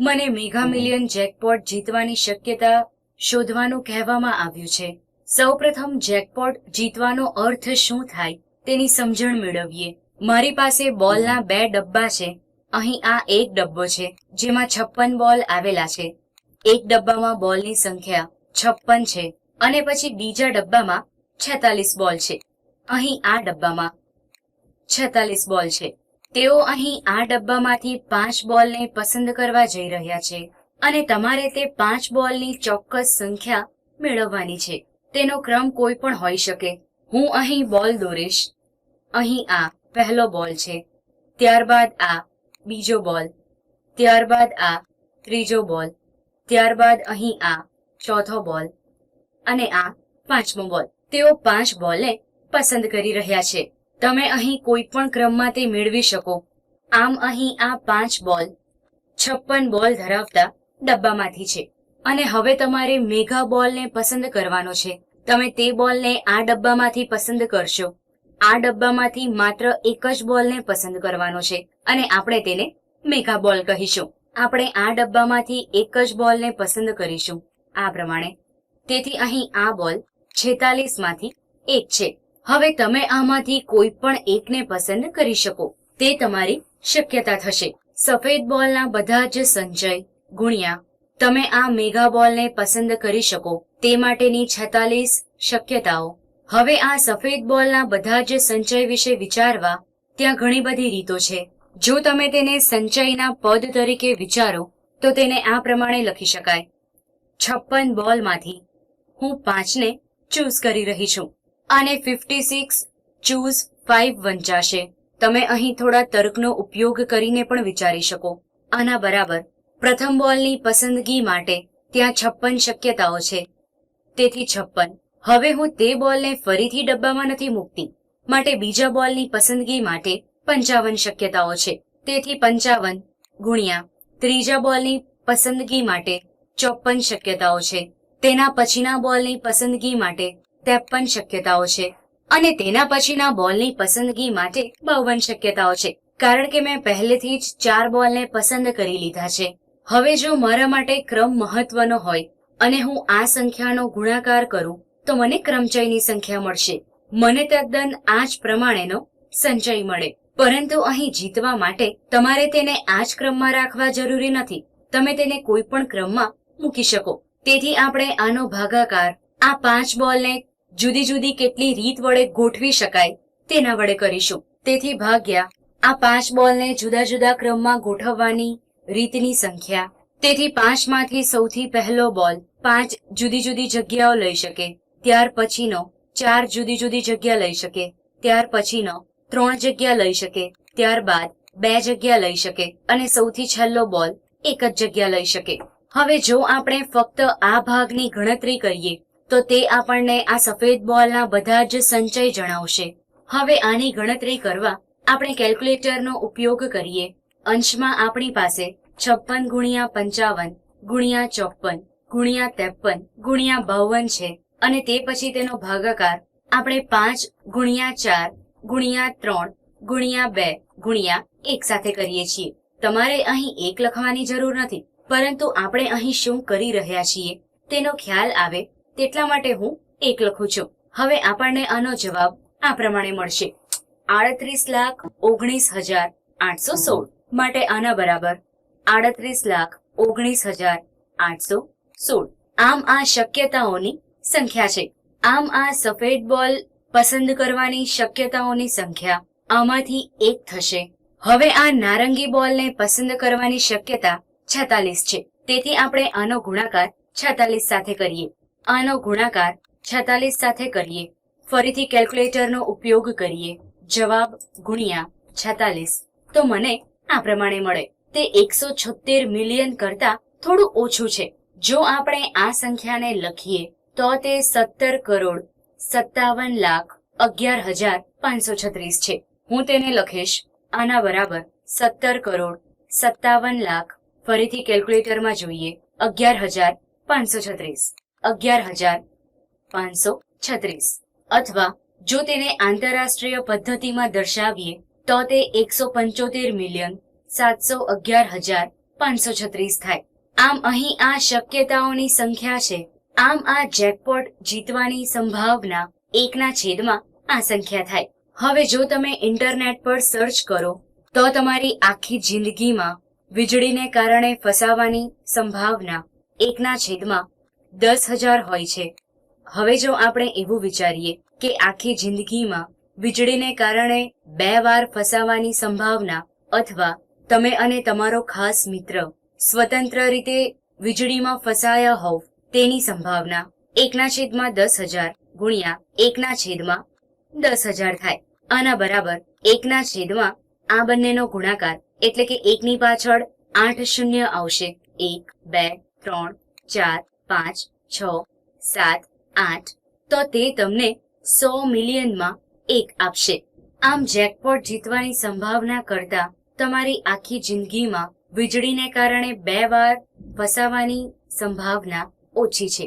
મને mega million jackpot જીતવાની શક્યતા શોધવાનું કહેવામાં આવ્યું છે. સૌપ્રથમ જેકપોટ જીતવાનો અર્થ શું થાય તેની સમજણ મેળવીએ. મારી પાસે બોલના બે ડબ્બા છે. અહીં આ એક ડબ્બો છે, જેમાં છપ્પન બોલ આવેલા છે. એક ડબ્બામાં બોલની સંખ્યા છપ્પન છે અને પછી બીજા ડબ્બામાં છેતાલીસ બોલ છે. અહીં આ ડબ્બામાં છેતાલીસ બોલ છે. તેઓ અહીં આ ડબ્બામાંથી પાંચ બોલને પસંદ કરવા જઈ રહ્યા છે અને તમારે તે પાંચ બોલની ચોક્કસ સંખ્યા મેળવવાની છે. તેનો ક્રમ કોઈ પણ હોઈ શકે. હું અહીં બોલ દોરીશ. અહીં આ પહેલો બોલ છે. ત્યારબાદ આ બીજો બોલ. ત્યારબાદ આ ત્રીજો બોલ. ત્યારબાદ અહીં આ ચોથો બોલ. અને આ પાંચમો બોલ. તેઓ પાંચ બોલને પસંદ કરી રહ્યા છે. તમે અહીં કોઈ પણ ક્રમમાં તે મેળવી શકો. આમ અહીં આ પાંચ બોલ, છપ્પન બોલ ધરાવતા ડબ્બામાંથી છે. અને હવે તમારે મેગા બોલને પસંદ કરવાનો છે. તમે તે બોલને આ ડબ્બામાંથી પસંદ કરશો. આ ડબ્બામાંથી માત્ર એક જ બોલને પસંદ કરવાનો છે. અને આપણે તેને મેગા બોલ કહીશું. આપણે આ ડબ્બામાંથી એક જ બોલને પસંદ કરીશું. આ પ્રમાણે. તેથી અહીં આ બોલ છેતાલીસમાંથી એક છે. હવે તમે આમાંથી કોઈ પણ એકને પસંદ કરી શકો. તે તમારી શક્યતા થશે. સફેદ બોલના બધા જ સંચય, ગુણ્યા. તમે આ મેગા બોલને પસંદ કરી શકો. તે માટેની છેતાલીસ શક્યતાઓ. હવે આ સફેદ બોલના બધા જ સંચય વિશે વિચારવા ત્યાં ઘણી બધી રીતો છે. જો તમે તેને સંચયના પદ તરીકે વિચારો, તો તેને આ પ્રમાણે લખી શકાય. છપ્પન બોલમાંથી હું પાંચને ચૂઝ કરી રહી છું. અને ફિફ્ટી સિક્સ ચૂઝ ફાઇવ વંચાશે તમે અહીં થોડા તર્કનો ઉપયોગ કરીને પણ વિચારી શકો. આના બરાબર, પ્રથમ બોલની પસંદગી માટે ત્યાં છપ્પન શક્યતાઓ છે. તેથી છપ્પન. હવે હું તે બોલને ફરીથી ડબ્બામાં નથી મૂકતી. માટે બીજા બોલની પસંદગી માટે પંચાવન શક્યતાઓ છે. તેથી પંચાવન ગુણ્યા ત્રીજા બોલની પસંદગી માટે ચોપન શક્યતાઓ છે. તેના પછીના બોલની પસંદગી માટે ત્રેપન શક્યતાઓ છે. અને તેના પછીના બોલની પસંદગી માટે બાવન શક્યતાઓ છે. કારણ કે મેં પહેલેથી જ ચાર બોલને પસંદ કરી લીધા છે. હવે જો મારા માટે ક્રમ મહત્વનો હોય અને હું આ સંખ્યાનો ગુણાકાર કરું, તો મને ક્રમચયની સંખ્યા મળશે. મને તદ્દન આ જ પ્રમાણેનો સંચય મળે. પરંતુ અહીં જીતવા માટે તમારે તેને આ જ ક્રમમાં રાખવા જરૂરી નથી. તમે તેને કોઈ પણ ક્રમમાં મૂકી શકો. તેથી આપણે આનો ભાગાકાર, આ પાંચ બોલને જુદી જુદી કેટલી રીત વડે ગોઠવી શકાય તેના વડે કરીશું. તેથી ભાગ્યા, આ પાંચ બોલને જુદા જુદા ક્રમમાં ગોઠવવાની રીતની સંખ્યા. તેથી પાંચમાંથી સૌથી પહેલો બોલ પાંચ જુદી જુદી જગ્યાઓ લઈ શકે. ત્યાર પછીનો ચાર જુદી જુદી જગ્યા લઈ શકે. ત્યાર પછીનો ત્રણ જગ્યા લઈ શકે. ત્યારબાદ બે જગ્યા લઈ શકે અને સૌથી છેલ્લો બોલ એક જ જગ્યા લઈ શકે. હવે જો આપણે ફક્ત આ ભાગની ગણતરી કરીએ તો તે આપણને આ સફેદ બોલના બધા જ સંચય જણાવશે. હવે આની ગણતરી કરવા આપણે કેલ્ક્યુલેટરનો ઉપયોગ કરીએ. અંશમાં આપણી પાસે છપ્પન ગુણ્યા પંચાવન ગુણ્યા ચોપન ગુણ્યા ત્રેપન ગુણ્યા બાવન છે અને તે પછી તેનો ભાગાકાર આપણે પાંચ ગુણ્યા ચાર ગુણ્યા ત્રણ ગુણ્યા બે ગુણ્યા એક સાથે કરીએ છીએ. તમારે અહીં એક લખવાની જરૂર નથી, પરંતુ આપણે અહીં શું કરી રહ્યા છીએ તેનો ખ્યાલ આવે તેટલા માટે હું એક લખું છું. હવે આપણને આનો જવાબ આ પ્રમાણે મળશે. આડત્રીસ લાખ ઓગણીસ હજાર આઠસો સોળ માટે આના બરાબર આડત્રીસ લાખ ઓગણીસ હજાર આઠસો સોળ. આમ આ શક્યતાઓની સંખ્યા છે. આમ આ સફેદ બોલ પસંદ કરવાની શક્યતાઓની સંખ્યા આમાંથી એક થશે. હવે આ નારંગી બોલને પસંદ કરવાની શક્યતા છેતાલીસ છે. તેથી આપણે આનો ગુણાકાર છેતાલીસ સાથે કરીએ. આનો ગુણાકાર છેતાલીસ સાથે કરીએ. ફરીથી કેલ્ક્યુલેટરનો ઉપયોગ કરીએ. જવાબ ગુણ્યા છેતાલીસ. તો મને આ પ્રમાણે મળે. તે એકસો છોતેર મિલિયન કરતા થોડું ઓછું છે. જો આપણે આ સંખ્યાને લખીએ, તો તે સત્તર કરોડ સત્તાવન લાખ અગિયાર હજાર પાંચસો છત્રીસ છે. હું તેને લખીશ. આના બરાબર સત્તર કરોડ સત્તાવન લાખ ફરીથી કેલ્ક્યુલેટરમાં જોઈએ. અગિયાર હજાર પાંચસો છત્રીસ. અગિયાર હજાર પાંચસો છત્રીસ. અથવા જો તેને આંતરરાષ્ટ્રીય પદ્ધતિમાં દર્શાવીએ, તો તે એકસો પંચોતેર મિલિયન સાતસો અગિયાર હજાર પાંચસો છત્રીસ થાય. આમ અહીં આ શક્યતાઓની સંખ્યા છે. આમ આ જેકપોટ જીતવાની સંભાવના એકના છેદમાં આ સંખ્યા થાય. હવે જો તમે ઇન્ટરનેટ પર સર્ચ કરો, તો તમારી આખી જિંદગીમાં વીજળીને કારણે ફસાવાની સંભાવના એકના છેદમાં દસ હજાર હોય છે. હવે જો આપણે એવું વિચારીએ કે આખી જિંદગીમાં વીજળીને કારણે બે વાર ફસાવાની સંભાવના અથવા તમે અને તમારો ખાસ મિત્ર સ્વતંત્ર રીતે વીજળીમાં ફસાયા હોવ તેની સંભાવના એકના છેદમાં દસ હજાર ગુણ્યા એકના છેદમાં દસ હજાર થાય. આના બરાબર એકના છેદમાં આ બંનેનો ગુણાકાર એટલે કે એકની પાછળ આઠ શૂન્ય આવશે. એક, બે, ત્રણ, ચાર પાંચ, છ, સાત, આઠ, તો તે તમને સો મિલિયનમાં એક આપશે. આમ જેકપોટ જીતવાની સંભાવના કરતા તમારી આખી જિંદગીમાં વીજળીને કારણે બે વાર ફસાવાની સંભાવના ઓછી છે.